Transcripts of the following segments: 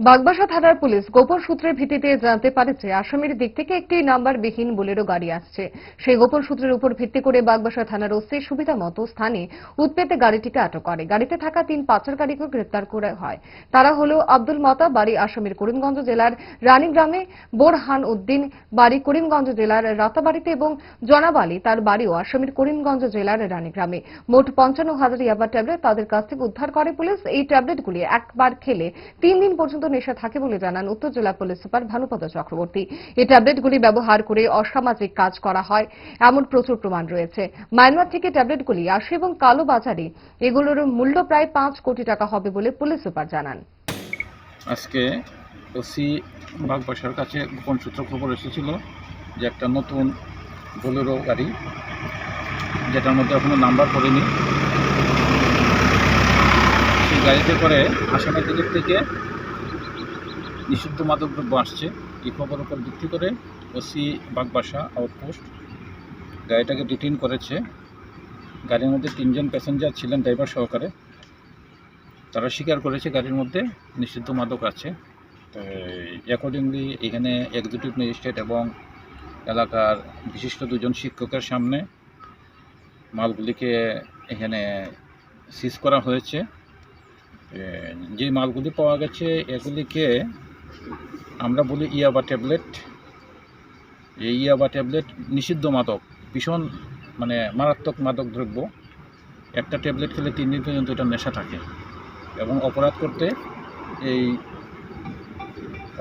বাগবাসা থানার পুলিশ গোপন সূত্রের ভিত্তিতে জানতে পারে যে আসামের দিক থেকে একটি নাম্বারবিহীন বোলেরো গাড়ি আসছে। সেই গোপন সূত্রের উপর ভিত্তি করে বাগবাসা থানার ওসি সুবিধা মতো স্থানে উৎপেতে গাড়িটিকে আটক করে। গাড়িতে থাকা তিন পাচারকারীকে গ্রেপ্তার করা হয়। তারা হল আব্দুল মতা, বাড়ি আসামের করিমগঞ্জ জেলার রানীগ্রামে, বোরহান উদ্দিন, বাড়ি করিমগঞ্জ জেলার রাতাবাড়িতে এবং জনাব আলী, তার বাড়িও আসামের করিমগঞ্জ জেলার রানীগ্রামে। মোট পঞ্চান্ন হাজার ইয়াবা ট্যাবলেট তাদের কাছ থেকে উদ্ধার করে পুলিশ। এই ট্যাবলেটগুলি একবার খেলে তিন দিন পর্যন্ত নেশা থাকে বলে জানান উত্তর জেলা পুলিশ সুপার ভানুপদ চক্রবর্তী। এই ট্যাবলেটগুলি ব্যবহার করে অসামাজিক কাজ করা হয়, এমন প্রচুর প্রমাণ রয়েছে। মায়ানমার থেকে ট্যাবলেটগুলি আসে এবং কালো বাজারে, এগুলোর মূল্য প্রায় পাঁচ কোটি টাকা হবে বলে পুলিশ সুপার জানান। আজকে ওসি বাগবাসার কাছে গোপন সূত্র খবর এসেছিল যে একটা নতুন বোলেরো গাড়ি, যেটার মধ্যে এখনও নাম্বার পড়েনি। সেই গাড়িতে করে আসামের দিকের থেকে নিষিদ্ধ মাদকদ্রব্য আসছে। এই খবর উপর ভিত্তি করে ওসি বাগবাসা আউটপোস্ট গাড়িটাকে ডিটেইন করেছে। গাড়ির মধ্যে তিনজন প্যাসেঞ্জার ছিলেন ড্রাইভার সহকারে। তারা স্বীকার করেছে গাড়ির মধ্যে নিষিদ্ধ মাদক আছে। তো অ্যাকর্ডিংলি এখানে এক্সিকিউটিভ ম্যাজিস্ট্রেট এবং এলাকার বিশিষ্ট দুজন শিক্ষকের সামনে মালগুলিকে এখানে সিজ করা হয়েছে। যে মালগুলি পাওয়া গেছে, এগুলিকে আমরা বলি ইয়াবা ট্যাবলেট। এই ইয়াবা ট্যাবলেট নিষিদ্ধ মাদক, ভীষণ মানে মারাত্মক মাদক দ্রব্য। একটা ট্যাবলেট খেলে তিন দিন পর্যন্ত এটা নেশা থাকে এবং অপরাধ করতে এই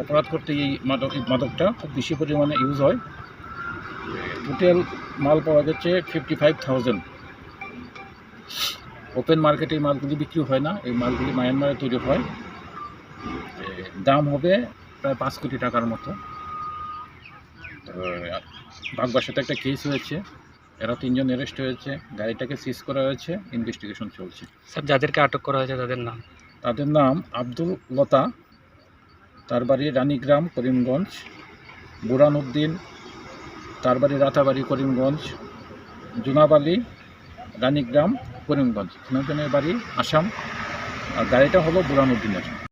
অপরাধ করতে এই মাদক, মাদকটা খুব বেশি পরিমাণে ইউজ হয়। টোটাল মাল পাওয়া যাচ্ছে ফিফটি ফাইভ থাউজেন্ড ওপেন মার্কেটে এই মালগুলি বিক্রি হয় না, এই মালগুলি মায়ানমারে তৈরি হয়। দাম হবে প্রায় পাঁচ কোটি টাকার মতো। তো বাগবাসাতে একটা কেস হয়েছে। এরা তিনজন অ্যারেস্ট হয়েছে। গাড়িটাকে সিজ করা হয়েছে। ইনভেস্টিগেশন চলছে। স্যার যাদেরকে আটক করা হয়েছে তাদের নাম? তাদের নাম আব্দুল লতা তার বাড়ি রানীগ্রাম করিমগঞ্জ। বুরান উদ্দিন তার বাড়ি রাতাবাড়ি করিমগঞ্জ। জুনাব আলী রানীগ্রাম করিমগঞ্জ। তিনজনের বাড়ি আসাম। আর গাড়িটা হলো বুরান উদ্দিনের